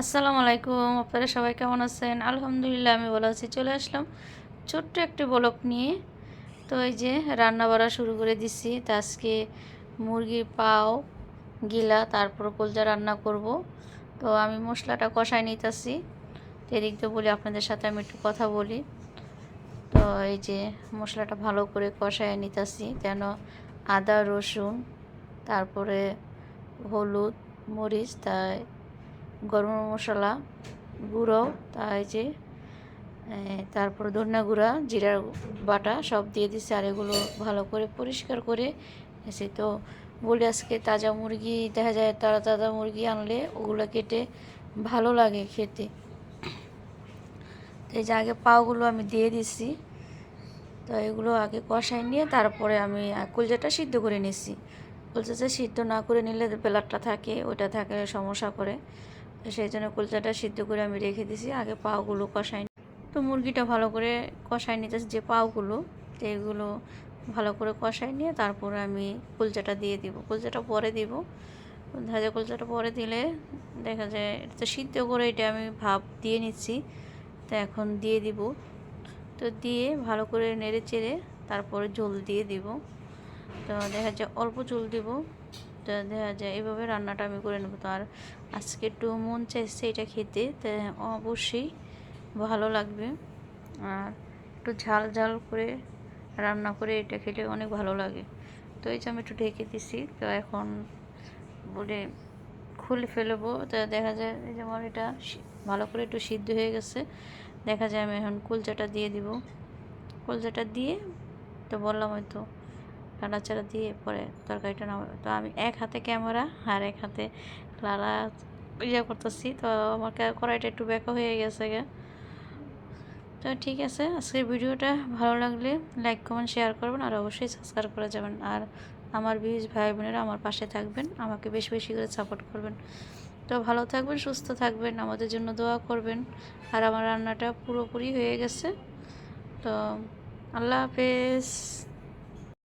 আসসালামু আলাইকুম, আপনারা সবাই কেমন আছেন? আলহামদুলিল্লাহ, আমি ভালো আছি। চলে আসলাম ছোট্ট একটি বলক নিয়ে। তো এই যে রান্না বাড়া শুরু করে দিছি। তো আজকে মুরগির পাও, গিলা, তারপর কলজা রান্না করব। তো আমি মশলাটা কষাই নিতেছি। তো এদিক দিয়ে বলি, আপনাদের সাথে আমি একটু কথা বলি। তো এই যে মশলাটা ভালো করে কষায় নিতেছি। যেন আদা, রসুন, তারপরে হলুদ, মরিচ, তাই গরম মশলা গুঁড়ো তাই যে তারপর ধনিয়া গুঁড়া জিরার বাটা সব দিয়ে দিচ্ছে আর এগুলো ভালো করে পরিষ্কার করে এসে তো বলি আজকে তাজা মুরগি, দেখা যায় তাজা তাজা মুরগি আনলে ওগুলো কেটে ভালো লাগে খেতে। তো এই যে আগে পাওগুলো আমি দিয়ে দিচ্ছি তো এগুলো আগে কষাই নিয়ে তারপরে আমি কুলজাটা সিদ্ধ করে নিচ্ছি কুলজাটা সিদ্ধ না করে নিলে পেলারটা থাকে ওটা থাকে সমস্যা করে। তো সেই জন্য কুলচাটা সিদ্ধ করে আমি রেখে দিছি আগে পাওগুলো কষাই তো মুরগিটা ভালো করে কষাই নিতেছি যে পাওগুলো তো এগুলো ভালো করে কষাই নিয়ে তারপরে আমি কুলচাটা দিয়ে দিব। কুলচাটা পরে দিব। ভাজা কুলচাটা পরে দিলে দেখা যায় এটা তো সিদ্ধ করে এটা আমি ভাপ দিয়ে নিচ্ছি। তো এখন দিয়ে দিব। তো দিয়ে ভালো করে নেড়ে চেড়ে তারপরে ঝোল দিয়ে দিব। তো দেখা যায় অল্প ঝোল দিব। তো দেখা যায়, এভাবে রান্নাটা আমি করে নেব। তো আর আজকে একটু মন চাইছে এটা খেতে, তো অবশ্যই ভালো লাগবে। আর একটু ঝাল ঝাল করে রান্না করে এটা খেলে অনেক ভালো লাগে। তো এই যে আমি একটু ঢেকে দিছি, তো এখন বলে খুলে ফেলব। তো দেখা যায়, এই যে আমার এটা ভালো করে একটু সিদ্ধ হয়ে গেছে। দেখা যায় আমি এখন কুলচাটা দিয়ে দিব। কুলচাটা দিয়ে, তো বললাম হয়তো নাড়াচাড়া দিয়ে পরে তরকারিটা নামাবো। তো আমি এক হাতে ক্যামেরা আর এক হাতে লালা ইয়ে করতেছি। তো আমার কড়াইটা একটু ব্যাকা হয়ে গেছে গে। তো ঠিক আছে, আজকের ভিডিওটা ভালো লাগলে লাইক কমেন্ট শেয়ার করবেন আর অবশ্যই সাবস্ক্রাইব করে যাবেন। আর আমার ভিউজ ভাই বোনেরা আমার পাশে থাকবেন, আমাকে বেশি বেশি করে সাপোর্ট করবেন। তো ভালো থাকবেন, সুস্থ থাকবেন, আমাদের জন্য দোয়া করবেন। আর আমার রান্নাটা পুরোপুরি হয়ে গেছে। তো আল্লাহ হাফেজ।